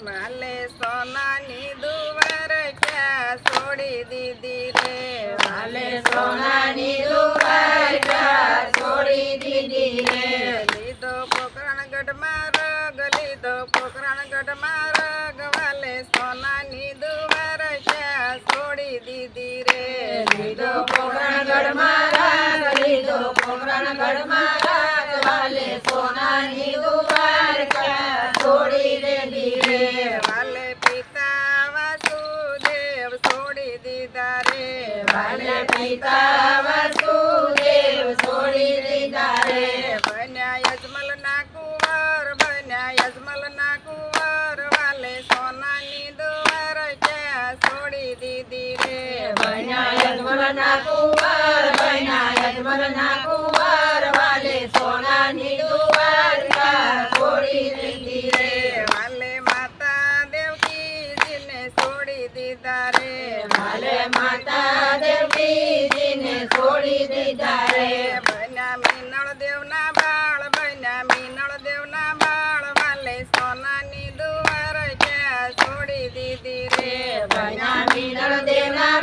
વાલે સોનાની દુવાર ક્યાં છોડી દીધી રે? વાલે સોનાની લીધો પોકરણગઢ યજમલના કુંવર બન્યા દ્વારકા છોડી દીધી રે માતા દેવકીજીને છોડી દેવના બાળ બન્યા મીનળ દેવના બાળ વાલે સોનાની દુવાર ક્યાં છોડી દીધી રે. બન્યા મીનળ દેવના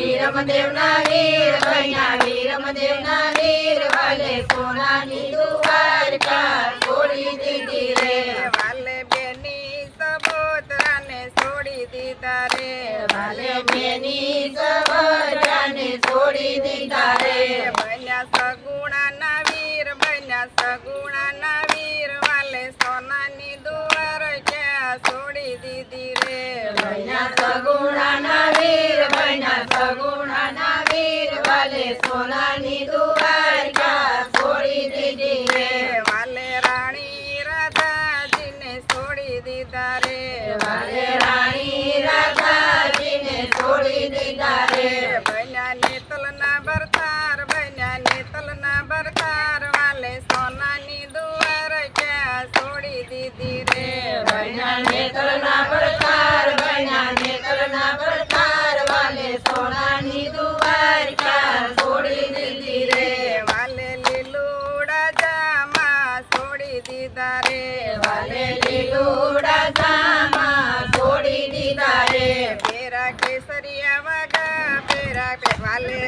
વીર વીર સોનાની દ્વારકા છોડી દીધી રે વાલે બેની સબોતરાને છોડી દીધા રે વાલે બેની છોડી દીધા રે બન્યા સગુણાના વીર બન્યા સગુણાના વીર વાલે સોનાની દુવાર ક્યાં છોડી દીધી રે બન્યા સગુણાના વીર દીધા રે વાલે રાણી રાધાજીને છોડી દીધા રે બન્યા નેતલના બરતાર બન્યા નેતલના બરતાર વાલે સોનાની દુવાર ક્યાં છોડી દીધી રે? બન્યા લીલુડા સામા છોડી દીધા રે. પેરા કેસરિયા વાગા પેરા વાલે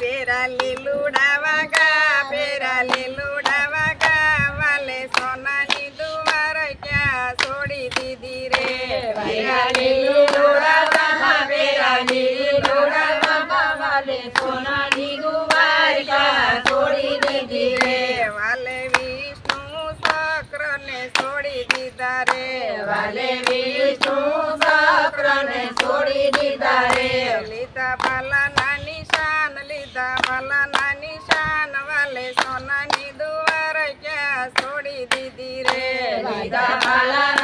પેરા લીલુડા વાગા પેરા લીલુડા વાગા વાલે સોનાની દુવાર ક્યાં છોડી દીધી રે. પેરા લીલુડા સામા પેરા લીલુડા સામા વાલે સોનાની દીધા રે વાલે વિષ્ણુ છોડી દીધા રે લીધા લીધા વાલે સોનાની દુવાર ક્યાં છોડી દીધી રે. લીધા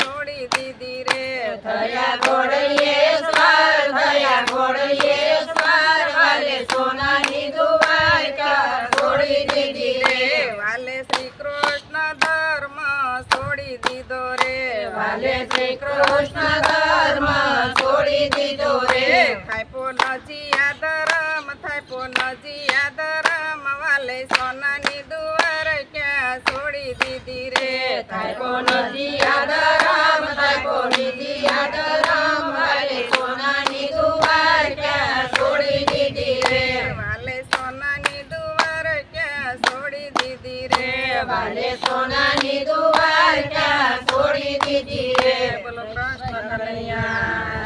છોડી દીધી રે. થયા ઘોડલીએ સ્વાર થયા ઘોડલીએ સ્વાર વાલે સોનાની દ્વારકા છોડી દીધી રે. વાલે શ્રી કૃષ્ણ ધર્મ છોડી દીધો રે. વાલે શ્રી કૃષ્ણ ધર્મ છોડી દીધો રે. થાયપો નજીયા ધરમ થાયપો નજી આદરમ વાલે સોનાની દુવાર ક્યાં છોડી દીધી રે. થાયકો નજી આદરામ બાલે સોનાની દુવારકા છોડી દીધી રે? બોલો કૃષ્ણ કનૈયા.